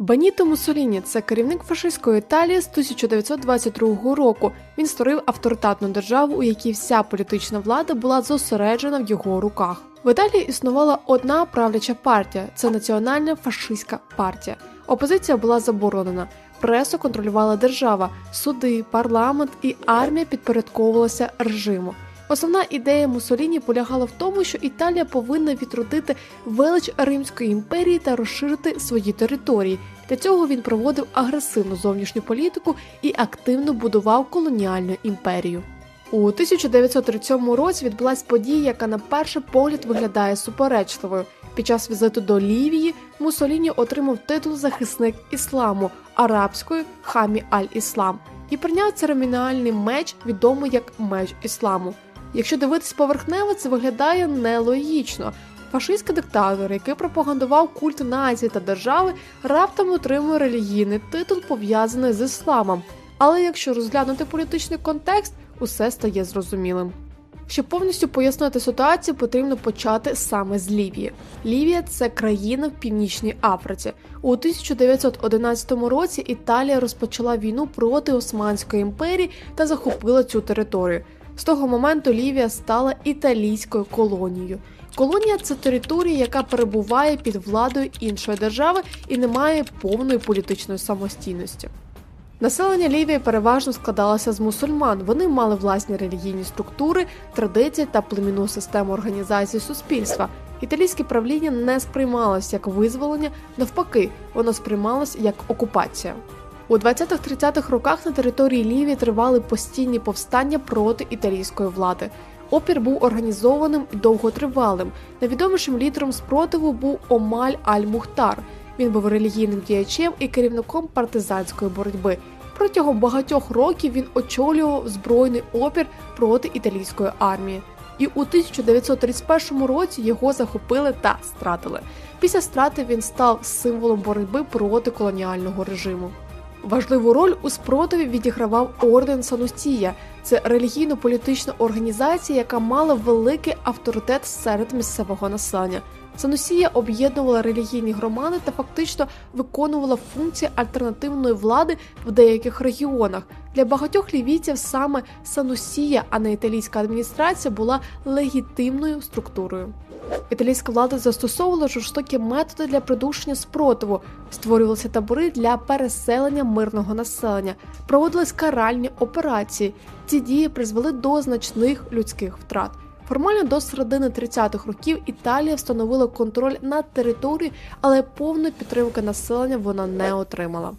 Беніто Муссоліні – це керівник фашистської Італії з 1922 року. Він створив авторитетну державу, у якій вся політична влада була зосереджена в його руках. В Італії існувала одна правляча партія це національна фашистська партія. Опозиція була заборонена. Пресу контролювала держава, суди, парламент і армія підпорядковувалася режиму. Основна ідея Мусоліні полягала в тому, що Італія повинна відродити велич Римської імперії та розширити свої території. Для цього він проводив агресивну зовнішню політику і активно будував колоніальну імперію. У 1937 році відбулася подія, яка на перший погляд виглядає суперечливою. Під час візиту до Лівії Мусоліні отримав титул захисник ісламу арабською Хамі аль-Іслам і прийняв церемоніальний меч, відомий як меч ісламу. Якщо дивитись поверхнево, це виглядає нелогічно. Фашистський диктатор, який пропагандував культ нації та держави, раптом отримує релігійний титул, пов'язаний з ісламом. Але якщо розглянути політичний контекст, усе стає зрозумілим. Щоб повністю пояснити ситуацію, потрібно почати саме з Лівії. Лівія це країна в північній Африці. У 1911 році Італія розпочала війну проти Османської імперії та захопила цю територію. З того моменту Лівія стала італійською колонією. Колонія це територія, яка перебуває під владою іншої держави і не має повної політичної самостійності. Населення Лівії переважно складалося з мусульман. Вони мали власні релігійні структури, традиції та племінну систему організації суспільства. Італійське правління не сприймалось як визволення, навпаки, воно сприймалось як окупація. У 20-30-х роках на території Лівії тривали постійні повстання проти італійської влади. Опір був організованим і довготривалим. Найвідомішим лідером спротиву був Омаль Аль-Мухтар. Він був релігійним діячем і керівником партизанської боротьби. Протягом багатьох років він очолював збройний опір проти італійської армії. І у 1931 році його захопили та стратили. Після страти він став символом боротьби проти колоніального режиму. Важливу роль у спротиві відігравав орден Санустія. Це релігійно-політична організація, яка мала великий авторитет серед місцевого населення. Санусія об'єднувала релігійні громади та фактично виконувала функції альтернативної влади в деяких регіонах. Для багатьох лівійців саме Санусія, а не італійська адміністрація, була легітимною структурою. Італійська влада застосовувала жорстокі методи для придушення спротиву, створювалися табори для переселення мирного населення, проводились каральні операції. Ці дії призвели до значних людських втрат. Формально до середини 30-х років Італія встановила контроль над територією, але повної підтримки населення вона не отримала.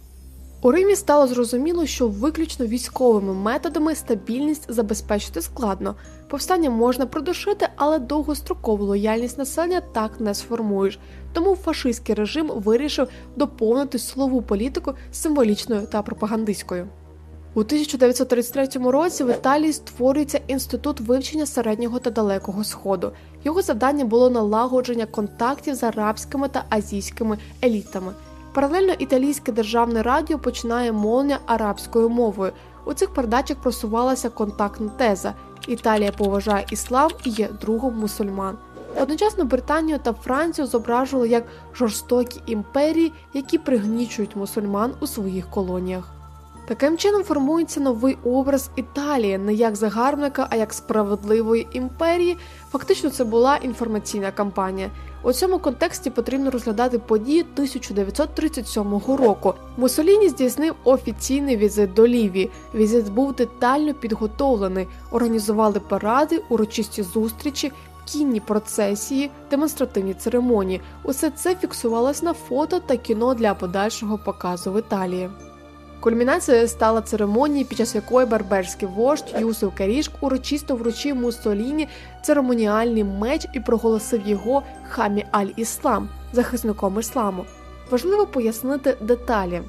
У Римі стало зрозуміло, що виключно військовими методами стабільність забезпечити складно. Повстання можна придушити, але довгострокову лояльність населення так не сформуєш. Тому фашистський режим вирішив доповнити силову політику символічною та пропагандистською. У 1933 році в Італії створюється інститут вивчення середнього та далекого сходу. Його завдання було налагодження контактів з арабськими та азійськими елітами. Паралельно італійське державне радіо починає мовлення арабською мовою. У цих передачах просувалася контактна теза: Італія поважає іслам і є другом мусульман. Одночасно Британію та Францію зображували як жорстокі імперії, які пригнічують мусульман у своїх колоніях. Таким чином формується новий образ Італії не як загарбника, а як справедливої імперії. Фактично, це була інформаційна кампанія. У цьому контексті потрібно розглядати події 1937 року. Мусоліні здійснив офіційний візит до Лівії. Візит був детально підготовлений. Організували паради, урочисті зустрічі. Кінні процесії, демонстративні церемонії усе це фіксувалось на фото та кіно для подальшого показу в Італії. Кульмінацією стала церемонія, під час якої барберський вождь Юсuf Карішк урочисто вручив Муссоліні церемоніальний меч і проголосив його Хамі аль-Іслам, захисником ісламу. Важливо пояснити деталі.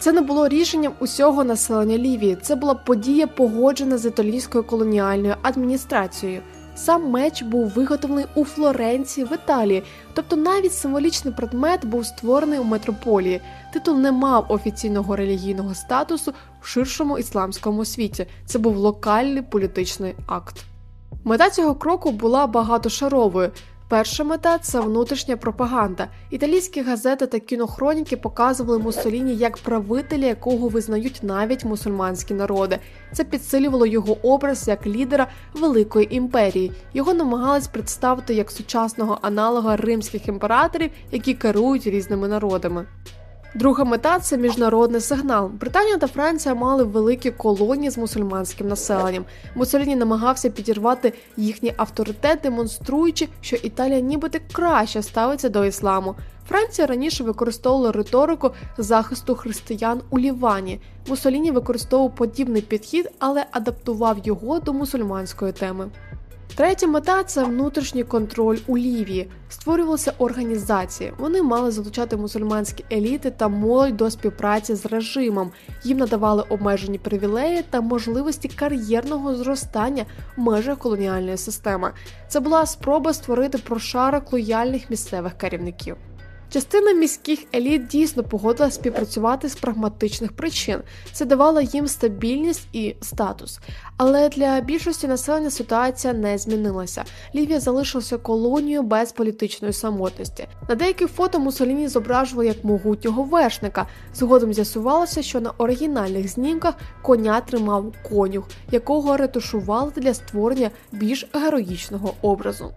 Це не було рішенням усього населення Лівії. Це була подія, погоджена з італійською колоніальною адміністрацією. Сам меч був виготовлений у Флоренції в Італії, тобто навіть символічний предмет був створений у метрополії. Титул не мав офіційного релігійного статусу в ширшому ісламському світі. Це був локальний політичний акт. Мета цього кроку була багатошаровою. Перша мета це внутрішня пропаганда. Італійські газети та кінохроніки показували Муссоліні як правителя, якого визнають навіть мусульманські народи. Це підсилювало його образ як лідера великої імперії. Його намагались представити як сучасного аналога римських імператорів, які керують різними народами. Друга мета це міжнародний сигнал. Британія та Франція мали великі колонії з мусульманським населенням. Муссоліні намагався підірвати їхній авторитет, демонструючи, що Італія нібито краще ставиться до ісламу. Франція раніше використовувала риторику захисту християн у Лівані. Муссоліні використовував подібний підхід, але адаптував його до мусульманської теми. Третя мета це внутрішній контроль у Лівії. Створювалися організації. Вони мали залучати мусульманські еліти та молодь до співпраці з режимом. Їм надавали обмежені привілеї та можливості кар'єрного зростання в межах колоніальної системи. Це була спроба створити прошарок лояльних місцевих керівників. Частина міських еліт дійсно погодила співпрацювати з прагматичних причин. Це давало їм стабільність і статус. Але для більшості населення ситуація не змінилася. Лівія залишилася колонією без політичної самотності. На деяких фото Мусоліні зображували як могутнього вершника. Згодом з'ясувалося, що на оригінальних знімках коня тримав конюх, якого ретушували для створення більш героїчного образу.